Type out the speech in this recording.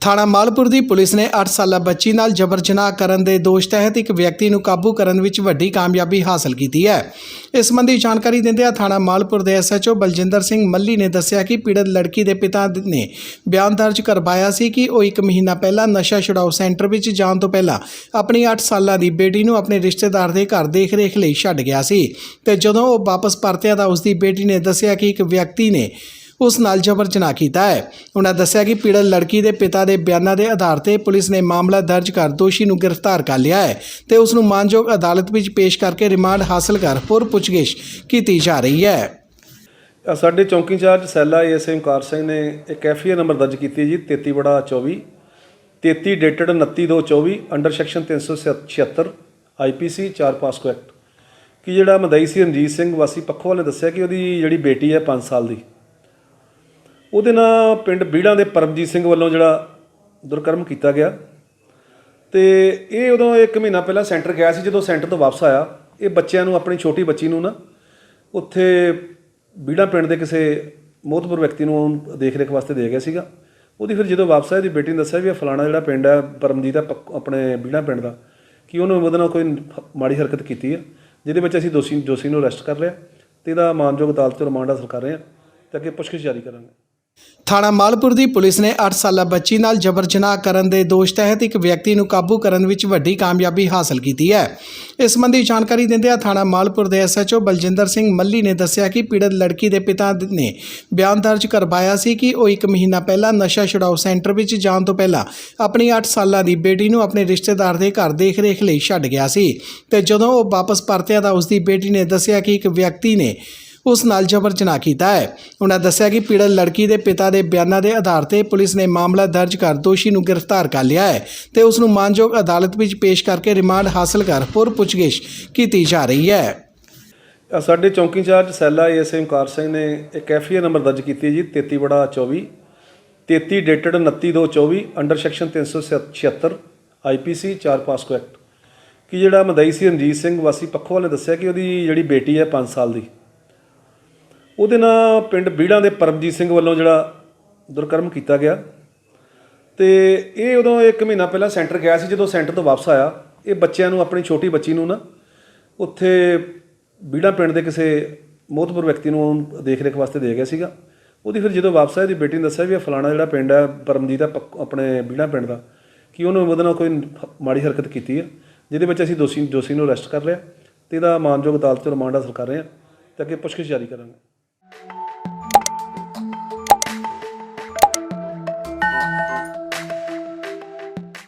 ਥਾਣਾ ਮਾਲਪੁਰ ਦੀ ਪੁਲਿਸ ਨੇ 8 ਸਾਲਾ ਬੱਚੀ ਨਾਲ ਜਬਰ ਜਨਾਹ ਕਰਨ ਦੇ ਦੋਸ਼ ਤਹਿਤ ਇੱਕ ਵਿਅਕਤੀ ਨੂੰ ਕਾਬੂ ਕਰਨ ਵਿੱਚ ਵੱਡੀ ਕਾਮਯਾਬੀ ਹਾਸਲ ਕੀਤੀ ਹੈ। ਇਸ ਸੰਬੰਧੀ ਜਾਣਕਾਰੀ ਦਿੰਦਿਆਂ ਥਾਣਾ ਮਾਲਪੁਰ ਦੇ ਐਸਐਚਓ ਬਲਜਿੰਦਰ ਸਿੰਘ ਮੱਲੀ ਨੇ ਦੱਸਿਆ ਕਿ ਪੀੜਤ ਲੜਕੀ ਦੇ ਪਿਤਾ ਨੇ ਬਿਆਨ ਦਰਜ ਕਰਵਾਇਆ ਸੀ ਕਿ ਉਹ ਇੱਕ ਮਹੀਨਾ ਪਹਿਲਾਂ ਨਸ਼ਾ ਛੁਡਾਓ ਸੈਂਟਰ ਵਿੱਚ ਜਾਣ ਤੋਂ ਪਹਿਲਾਂ ਆਪਣੀ 8 ਸਾਲਾਂ ਦੀ ਬੇਟੀ ਨੂੰ ਆਪਣੇ ਰਿਸ਼ਤੇਦਾਰ ਦੇ ਘਰ ਦੇਖ-ਰੇਖ ਲਈ ਛੱਡ ਗਿਆ ਸੀ ਤੇ ਜਦੋਂ ਉਹ ਵਾਪਸ ਪਰਤਿਆ ਤਾਂ ਉਸ ਦੀ ਬੇਟੀ ਨੇ ਦੱਸਿਆ ਕਿ ਇੱਕ ਵਿਅਕਤੀ ਨੇ ਉਸ ਨਾਲ ਜਬਰ ਜਨਾਹ ਕੀਤਾ ਹੈ। ਉਹਨਾਂ ਦੱਸਿਆ ਕਿ ਪੀੜਤ ਲੜਕੀ ਦੇ ਪਿਤਾ ਦੇ ਬਿਆਨਾਂ ਦੇ ਆਧਾਰ ਤੇ ਪੁਲਿਸ ਨੇ ਮਾਮਲਾ ਦਰਜ ਕਰ ਦੋਸ਼ੀ ਨੂੰ ਗ੍ਰਿਫਤਾਰ ਕਰ ਲਿਆ ਹੈ ਤੇ ਉਸ ਨੂੰ ਮਾਨਯੋਗ ਅਦਾਲਤ ਵਿੱਚ ਪੇਸ਼ ਕਰਕੇ ਰਿਮਾਂਡ ਹਾਸਲ ਕਰ ਪੁਰ ਪੁੱਛਗਿੱਛ ਕੀਤੀ ਜਾ ਰਹੀ ਹੈ। ਸਾਡੇ ਚੌਂਕੀ ਇੰਚਾਰਜ ਸੈਲਾ ਏਐਸਏ ਓਮਕਾਰ ਸਿੰਘ ਨੇ ਇੱਕ ਐਫਆਈਆਰ ਨੰਬਰ ਦਰਜ ਕੀਤੀ ਜੀ 33 ਬੜਾ 24 33 dated 29/2/24 under section 376 IPC 4 POCSO act. ਕਿ ਜਿਹੜਾ ਮਦਈ ਸੀ ਰਣਜੀਤ ਸਿੰਘ ਵਾਸੀ ਪੱਖੋਵਾਲ ਨੇ ਦੱਸਿਆ ਕਿ ਉਹਦੀ ਜਿਹੜੀ ਬੇਟੀ ਹੈ 5 ਸਾਲ ਦੀ। ਉਹਦੇ ਨਾਲ ਪਿੰਡ ਬੀੜਾਂ ਦੇ ਪਰਮਜੀਤ ਸਿੰਘ ਵੱਲੋਂ ਜਿਹੜਾ ਦੁਰਕਰਮ ਕੀਤਾ ਗਿਆ। ਤੇ ਇਹ ਉਦੋਂ ਇੱਕ ਮਹੀਨਾ ਪਹਿਲਾਂ ਸੈਂਟਰ ਗਿਆ ਸੀ, ਜਦੋਂ ਸੈਂਟਰ ਤੋਂ ਵਾਪਸ ਆਇਆ। ਇਹ ਬੱਚਿਆਂ ਨੂੰ, ਆਪਣੀ ਛੋਟੀ ਬੱਚੀ ਨੂੰ ਨਾ, ਉੱਥੇ ਬੀੜਾ ਪਿੰਡ ਦੇ ਕਿਸੇ ਮੋਹਤਪੁਰ ਵਿਅਕਤੀ ਨੂੰ ਦੇਖ ਰੇਖ ਵਾਸਤੇ ਦੇ ਗਿਆ ਸੀਗਾ। ਉਹਦੀ ਫਿਰ ਜਦੋਂ ਵਾਪਸ ਆਇਆ ਇਹਦੀ ਬੇਟੀ ਨੇ ਦੱਸਿਆ ਵੀ ਇਹ ਫਲਾਣਾ ਜਿਹੜਾ ਪਿੰਡ ਹੈ ਪਰਮਜੀਤ ਹੈ ਪੱਕ- ਆਪਣੇ ਬੀੜਾ ਪਿੰਡ ਦਾ, ਕਿ ਉਹਨੇ ਉਹਦੇ ਨਾਲ ਕੋਈ ਮਾੜੀ ਹਰਕਤ ਕੀਤੀ ਹੈ ਜਿਹਦੇ ਵਿੱਚ ਅਸੀਂ ਦੋਸ਼ੀ ਦੋਸ਼ੀ ਨੂੰ ਅਰੈਸਟ ਕਰ ਲਿਆ ਤੇ ਇਹਦਾ ਮਾਨਯੋਗ ਅਦਾਲਤ ਤੋਂ ਰਿਮਾਂਡ ਹਾਸਲ ਕਰ ਰਹੇ ਹਾਂ ਤੇ ਅੱਗੇ ਪੁੱਛਗਿੱਛ ਜਾਰੀ ਕਰਾਂਗੇ। ਥਾਣਾ ਮਾਲਪੁਰ ਦੀ ਪੁਲਿਸ ਨੇ 8 ਸਾਲਾ ਬੱਚੀ ਨਾਲ ਜਬਰ ਜਨਾਹ ਕਰਨ ਦੇ ਦੋਸ਼ ਤਹਿਤ ਇੱਕ ਵਿਅਕਤੀ ਨੂੰ ਕਾਬੂ ਕਰਨ ਵਿੱਚ ਵੱਡੀ ਕਾਮਯਾਬੀ ਹਾਸਲ ਕੀਤੀ ਹੈ। ਇਸ ਸੰਬੰਧੀ ਜਾਣਕਾਰੀ ਦਿੰਦਿਆਂ ਥਾਣਾ ਮਾਲਪੁਰ ਦੇ ਐਸਐਚਓ ਬਲਜਿੰਦਰ ਸਿੰਘ ਮੱਲੀ ਨੇ ਦੱਸਿਆ ਕਿ ਪੀੜਤ ਲੜਕੀ ਦੇ ਪਿਤਾ ਨੇ ਬਿਆਨ ਦਰਜ ਕਰਵਾਇਆ ਸੀ ਕਿ ਉਹ ਇੱਕ ਮਹੀਨਾ ਪਹਿਲਾਂ ਨਸ਼ਾ ਛੁਡਾਓ ਸੈਂਟਰ ਵਿੱਚ ਜਾਣ ਤੋਂ ਪਹਿਲਾਂ ਆਪਣੀ 8 ਸਾਲਾਂ ਦੀ ਬੇਟੀ ਨੂੰ ਆਪਣੇ ਰਿਸ਼ਤੇਦਾਰ ਦੇ ਘਰ ਦੇਖ-ਰੇਖ ਲਈ ਛੱਡ ਗਿਆ ਸੀ ਤੇ ਜਦੋਂ ਉਹ ਵਾਪਸ ਪਰਤਿਆ ਤਾਂ ਉਸ ਦੀ ਬੇਟੀ ਨੇ ਦੱਸਿਆ ਕਿ ਇੱਕ ਵਿਅਕਤੀ ਨੇ ਉਸ ਨਾਲ ਜਬਰ ਜਨਾਹ ਕੀਤਾ ਹੈ। ਉਹਨਾਂ ਦੱਸਿਆ ਕਿ ਪੀੜਤ ਲੜਕੀ ਦੇ ਪਿਤਾ ਦੇ ਬਿਆਨਾਂ ਦੇ ਆਧਾਰ ਤੇ ਪੁਲਿਸ ਨੇ ਮਾਮਲਾ ਦਰਜ ਕਰ ਦੋਸ਼ੀ ਨੂੰ ਗ੍ਰਿਫਤਾਰ ਕਰ ਲਿਆ ਹੈ ਤੇ ਉਸ ਨੂੰ ਮਾਨਯੋਗ ਅਦਾਲਤ ਵਿੱਚ ਪੇਸ਼ ਕਰਕੇ ਰਿਮਾਂਡ ਹਾਸਲ ਕਰ ਪੁਰ ਪੁੱਛਗਿੱਛ ਕੀਤੀ ਜਾ ਰਹੀ ਹੈ। ਅ, ਸਾਡੇ ਚੌਂਕੀ ਇੰਚਾਰਜ ਸੈਲਾ ਏਐਸਏ ਓਮਕਾਰ ਸਿੰਘ ਨੇ ਇੱਕ ਐਫਆਈਆਰ ਨੰਬਰ ਦਰਜ ਕੀਤੀ ਹੈ ਜੀ 33 ਬੜਾ 24 33 dated 29/2/24 under section 376 IPC 4 POCSO act ਕਿ ਜਿਹੜਾ ਮਦਈ ਸੀ ਰਣਜੀਤ ਸਿੰਘ ਵਾਸੀ ਪੱਖੋਵਾਲ ਨੇ ਦੱਸਿਆ ਕਿ ਉਹਦੀ ਜਿਹੜੀ ਬੇਟੀ ਹੈ 5 ਸਾਲ ਦੀ। ਉਹਦੇ ਨਾਲ ਪਿੰਡ ਬੀੜਾਂ ਦੇ ਪਰਮਜੀਤ ਸਿੰਘ ਵੱਲੋਂ ਜਿਹੜਾ ਦੁਰਕਰਮ ਕੀਤਾ ਗਿਆ। ਤੇ ਇਹ ਉਦੋਂ ਇੱਕ ਮਹੀਨਾ ਪਹਿਲਾਂ ਸੈਂਟਰ ਗਿਆ ਸੀ, ਜਦੋਂ ਸੈਂਟਰ ਤੋਂ ਵਾਪਸ ਆਇਆ। ਇਹ ਬੱਚਿਆਂ ਨੂੰ, ਆਪਣੀ ਛੋਟੀ ਬੱਚੀ ਨੂੰ ਨਾ, ਉੱਥੇ ਬੀੜਾ ਪਿੰਡ ਦੇ ਕਿਸੇ ਮੋਹਤਪੁਰ ਵਿਅਕਤੀ ਨੂੰ ਦੇਖ ਰੇਖ ਵਾਸਤੇ ਦੇ ਗਿਆ ਸੀਗਾ। ਉਹਦੀ ਫਿਰ ਜਦੋਂ ਵਾਪਸ ਆਇਆ ਇਹਦੀ ਬੇਟੀ ਨੇ ਦੱਸਿਆ ਵੀ ਇਹ ਫਲਾਣਾ ਜਿਹੜਾ ਪਿੰਡ ਹੈ ਪਰਮਜੀਤ ਹੈ ਪੱਕ- ਆਪਣੇ ਬੀੜਾ ਪਿੰਡ ਦਾ। ਕਿ ਉਹਨੂੰ ਉਹਦੇ ਨਾਲ ਕੋਈ ਮਾੜੀ ਹਰਕਤ ਕੀਤੀ ਹੈ ਜਿਹਦੇ ਵਿੱਚ ਅਸੀਂ ਦੋਸ਼ੀ ਦੋਸ਼ੀ ਨੂੰ ਅਰੈਸਟ ਕਰ ਲਿਆ ਤੇ ਇਹਦਾ ਮਾਨਯੋਗ ਅਦਾਲਤ ਤੋਂ ਰਿਮਾਂਡ ਹਾਸਲ ਕਰ ਰਹੇ ਹਾਂ ਤੇ ਅੱਗੇ ਪੁੱਛਗਿੱਛ ਜਾਰੀ ਕਰਾਂਗੇ।